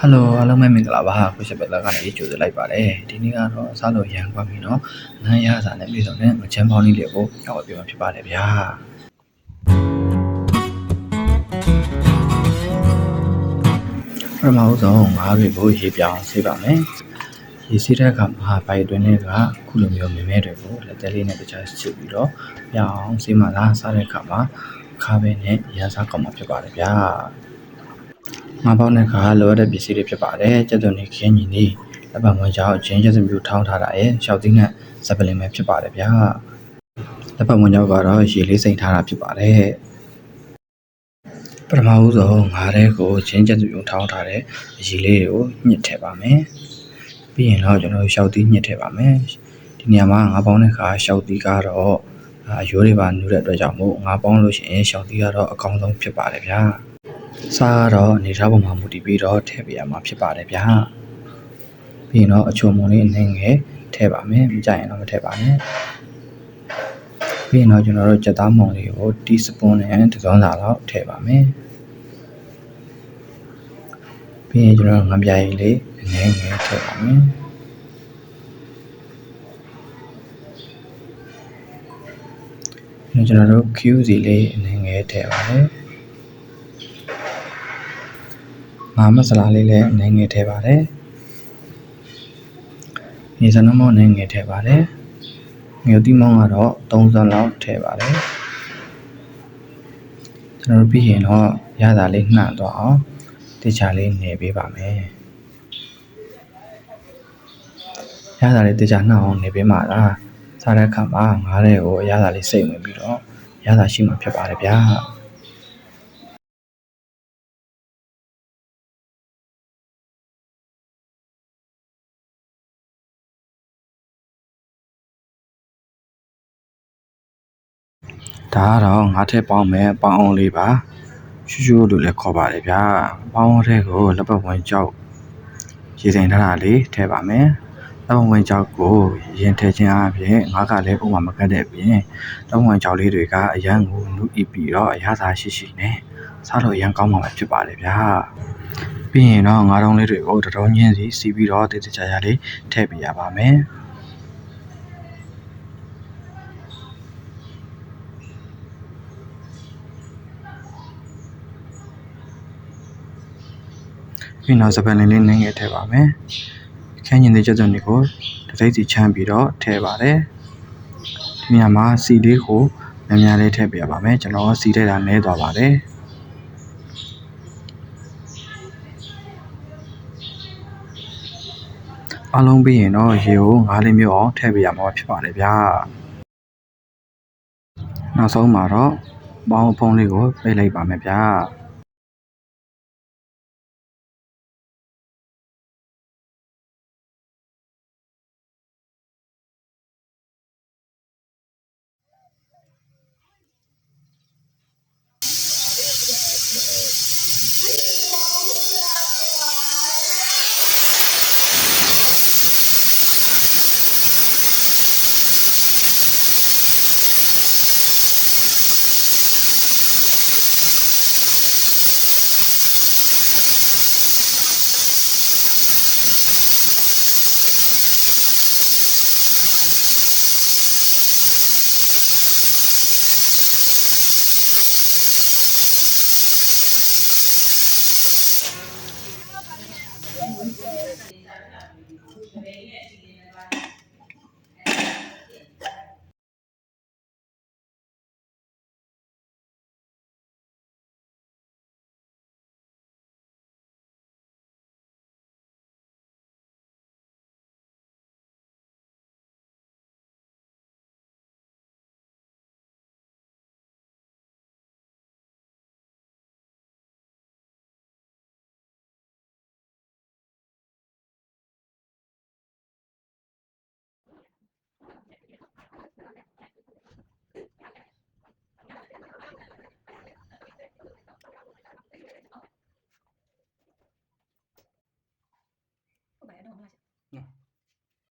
ဟယ်လိုအားလုံးပဲမင်္ဂလာပါကိုရှစ်ဘက်လက်ကနေကြိုဆိုလိုက်ပါတယ်ဒီနေ့ကတော့အစားလို့ရန်ကွာပြီเนาะအနမ်းရစာနဲ့ပြည်စုံတဲ့မချမ်းပေါင်းလေးတွေကိုကြောက်ပြမှာဖြစ်ပါတယ်ဗျာပထမဦးဆုံးငါးတွေကိုရေပြောင်းဆေးပါမယ်ရေဆေးတဲ့အခါမှာပိုက်တွင်းတွေကခုလိုမျိုးမမဲတွေကိုလက်သေးလေးနဲ့တခြားချစ်ပြီးတော့ပြောင်းဆေးမှလာစားတဲ့အခါမှာခါပဲနဲ့ရစားကောင်းမှာဖြစ်ပါတယ်ဗျာ ငါးပေါင်းတဲ့ခါလိုအပ်တဲ့ပစ္စည်းတွေဖြစ်ပါတယ်ကျက်သွန်နေခင်းညီနေလက်ပံဝင်ချောင်းချင်းကျက်သွန်မျိုးထောင်းထားတာရဲ့ရှောက်သီးနဲ့ဇပလင်ပဲဖြစ်ပါတယ်ဗျာလက်ပံဝင်ချောင်းကတော့ရေလေးစိမ့်ထားတာဖြစ်ပါတယ်ပထမဦးဆုံးငါးတဲ့ကိုချင်းကျက်သွန်မျိုးထောင်းထားတဲ့အရေလေးကိုညှစ်ထည့်ပါမယ်ပြီးရင်တော့ကျွန်တော်ရှောက်သီးညှစ်ထည့်ပါမယ်ဒီနေရာမှာငါးပေါင်းတဲ့ခါရှောက်သီးကတော့အရိုးတွေပါနူးတဲ့အတွက်ကြောင့်မို့ငါးပေါင်းလို့ရှိရင်ရှောက်သီးကတော့အကောင်းဆုံးဖြစ်ပါတယ်ဗျာ စားကတော့အနေထားပေါ်မှာမူတည်ပြီးတော့ထည့်ပေးရမှာဖြစ်ပါတယ်ဗျာပြီးရင်တော့အချုံမုံလေးအနေငယ်ထည့်ပါမယ်မကြိုက်ရင်တော့မထည့်ပါနဲ့ပြီးရင်တော့ကျွန်တော်တို့ကြက်သားမုံလေးကိုတီးစပွန်းနဲ့တစ်စုံစာလောက်ထည့်ပါမယ်ပြီးရင်ကျွန်တော်ငပြားရည်လေးအနေငယ်ထည့်ပါမယ်ပြီးတော့ကျွန်တော်တို့ QC လေးအနေငယ်ထည့်ပါတယ် ငါမဆလာလေးလည်းအနေငယ်ထည့်ပါတယ်။မြေစနမောအနေငယ်ထည့်ပါတယ်။မြို့တိမောင်းကတော့30လောက်ထည့်ပါတယ်။ကျွန်တော်တို့ပြီးရင်တော့ရတာလေးနှံ့သွားအောင်တခြားလေးနေပေးပါမယ်။ရတာလေးတခြားနှံ့အောင်နေပေးမှာလား။စားတဲ့အခါမှာငားတဲ့ကိုရတာလေးစိတ်ဝင်ပြီးတော့ရတာရှိမှဖြစ်ပါတယ်ဗျာ။ ဒါကတော့ငါးထက်ပေါင်းမဲ့ပေါင်းအောင်လေးပါရှူးရှူးလို့လည်းခေါ်ပါတယ်ဗျာပေါင်းအောင်တဲ့ကိုလက်ပတ်ဝင်ကြောက်ရေစိမ်ထားတာလေးထည့်ပါမယ်လက်ပတ်ဝင်ကြောက်ကိုရင်ထည့်ခြင်းအပြင်ငါးကလည်းဥမာမကတ်တဲ့အပြင်လက်ပတ်ဝင်ကြောက်လေးတွေကအရန်ကိုနုဤပြီးတော့အရသာရှိရှိနဲ့စားလို့အရန်ကောင်းမှာဖြစ်ပါတယ်ဗျာပြီးရင်တော့ငါးတုံးလေးတွေကိုတတော်ချင်းစီစီးပြီးတော့တည်တကြကြလေးထည့်ပေးရပါမယ် ပြီးတော့စပန်လေးလေးနင်းငယ်ထည့်ပါမယ်ခန်းညင်တဲ့ကျက်စုံတွေကိုတစ်စိတ်စီချမ်းပြီးတော့ထည့်ပါတယ်ဒီနေရာမှာစီလေးကိုများများလေးထည့်ပေးရပါမယ်ကျွန်တော်စီထည့်တာနည်းသွားပါတယ်အလုံးပြီးရင်တော့ရေကိုငါးလေးမျိုးအောင်ထည့်ပေးရမှာဖြစ်ပါတယ်ဗျာနောက်ဆုံးမှာတော့ပေါင်းဖုံးလေးကိုပိတ်လိုက်ပါမယ်ဗျာ